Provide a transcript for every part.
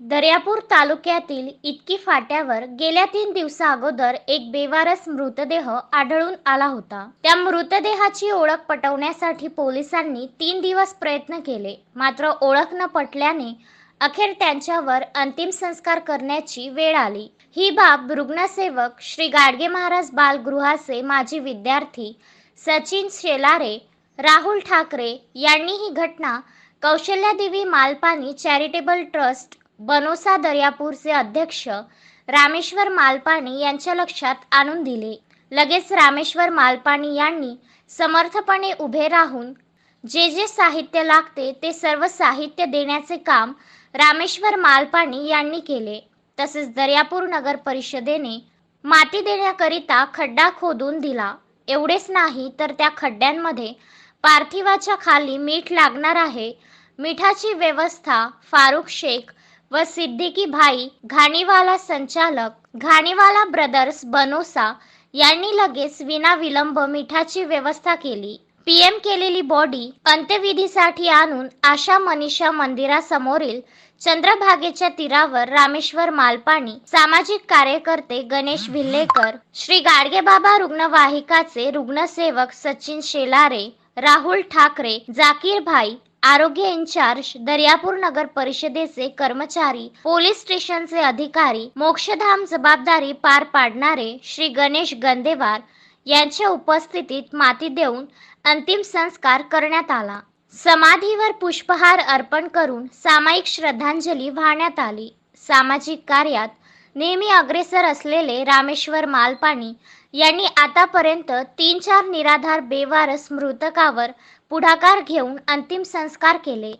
दर्यापूर तालुक्यातील इतकी फाट्यावर गेल्या तीन दिवसा अगोदर एक बेवारस मृतदेह आढळून आला होता. त्या मृतदेहाची ओळख पटवण्यासाठी पोलिसांनी तीन दिवस प्रयत्न केले. मात्र ओळख न पटल्याने अखेर त्यांच्यावर अंतिम संस्कार करण्याची वेळ आली. ही बाब रुग्णसेवक श्री गाडगे महाराज बालगृहाचे माजी विद्यार्थी सचिन शेलारे राहुल ठाकरे यांनी ही घटना कौशल्यादेवी मालपानी चॅरिटेबल ट्रस्ट बनोसा दर्यापूरचे अध्यक्ष रामेश्वर मालपाणी यांच्या लक्षात आणून दिले. लगेच रामेश्वर मालपाणी यांनी समर्थपणे उभे राहून जे जे साहित्य लागते ते सर्व साहित्य देण्याचे काम रामेश्वर मालपाणी यांनी केले. तसेच दर्यापूर नगर परिषदेने माती देण्याकरिता खड्डा खोदून दिला. एवढेच नाही तर त्या खड्ड्यांमध्ये पार्थिवाच्या खाली मीठ लागणार आहे. मिठाची व्यवस्था फारुख शेख व सिद्दीकी भाई घाणीवाला संचालक घाणीवाला ब्रदर्स बनोसा यांनी लगेच विनाविलंब मिठाची व्यवस्था केली. पीएम केलेली बॉडी अंत्यविधीसाठी आणून आशा मनीषा मंदिरासमोरील चंद्रभागेच्या तीरावर रामेश्वर मालपाणी सामाजिक कार्यकर्ते गणेश भिल्लेकर श्री गाडगेबाबा रुग्णवाहिकाचे रुग्णसेवक सचिन शेलारे राहुल ठाकरे जाकीर भाई आरोग्य इन्चार्ज दर्यापूर नगर परिषदेचे कर्मचारी पोलीस स्टेशनचे अधिकारी मोक्षधाम जबाबदारी पार पाडणारे श्री गणेश गंदेवार यांच्या उपस्थितीत माती देऊन अंतिम संस्कार करण्यात आला. समाधीवर पुष्पहार अर्पण करून सामायिक श्रद्धांजली वाहण्यात आली. सामाजिक कार्यात नेहमी अग्रेसर असलेले रामेश्वर मालपाणी यांनी आतापर्यंत तीन चार निराधार बेवारस मृतकावर पुढाकार घेऊन अंतिम संस्कार केले.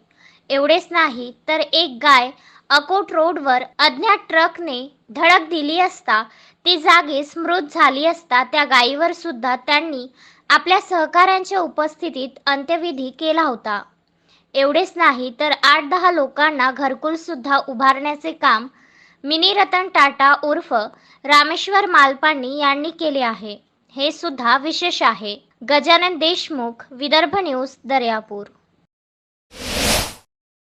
एवढेच नाही तर एक गाय अकोट रोडवर अज्ञात ट्रकने धडक दिली असता ती जागीच मृत झाली असता त्या गायीवर सुद्धा त्यांनी आपल्या सहकाऱ्यांच्या उपस्थितीत अंत्यविधी केला होता. एवढेच नाही तर आठ दहा लोकांना घरकुल सुद्धा उभारण्याचे काम मिनी रतन टाटा उर्फ रामेश्वर मालपाणी यांनी केले आहे. हे सुद्धा विशेष आहे. गजानन देशमुख विदर्भ न्यूज दर्यापूर.